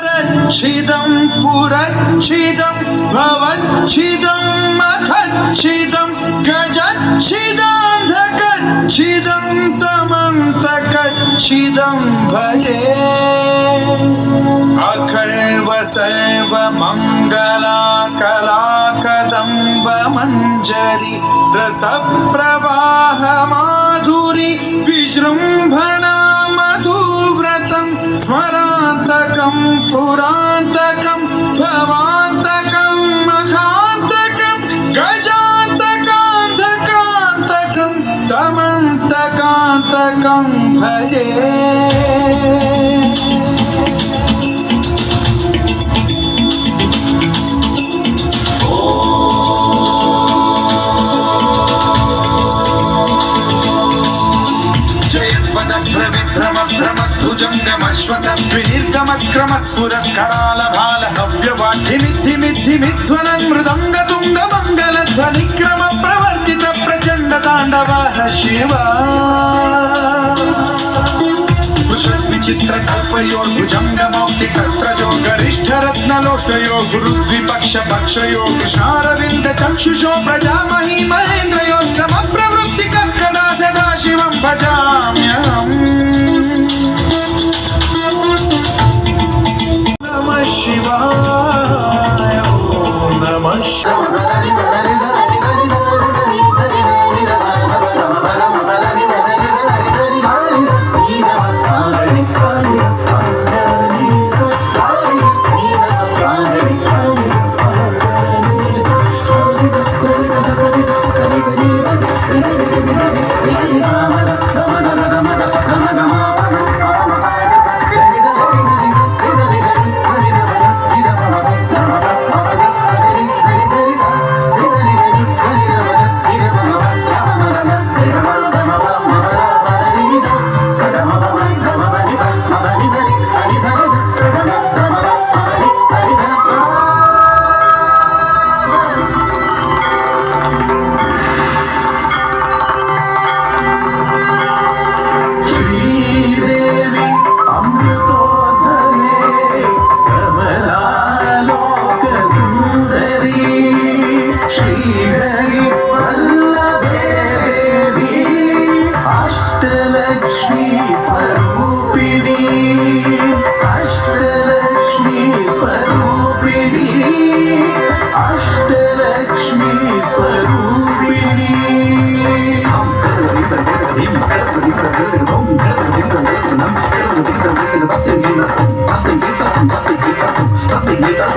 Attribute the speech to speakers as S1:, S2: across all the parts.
S1: परच्छिदं पुरच्छिदं भवच्छिदं मखच्छिदं गजच्छिदान्धकच्छिदं तमन्तकच्छिदं भजे। अखर्व सर्वमङ्गलाकलाकदम्ब मञ्जरि पुरान्तकं पुरान्तकं भवान्तकं महान्तकं गजान्तकान्तकान्तकं तमन्तकान्तकं भजे కరాల బాల నవ్యవాటి మిద్ధి మిద్ధి మిధ్వన మృదంగ తుంగ మంగళ ధ్వని క్రమ ప్రవర్తిత ప్రచండ తాండవ శివ విచిత్ర కల్పయోర్భుజంగమౌక్తి కర్త్రజో గరిష్ఠరత్నలోష్టయో సుహృద్విపక్ష పక్షయో కృషారవింద చక్షుషో ప్రజామహీ మహేంద్రయో కర్కదా సదాశివం భజా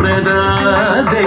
S2: പ്രദാതൈ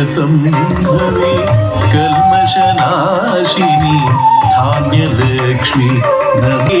S2: क्षीरसम्भवे कल्मषनाशिनि धान्यलक्ष्मी नमे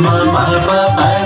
S2: Mama, ma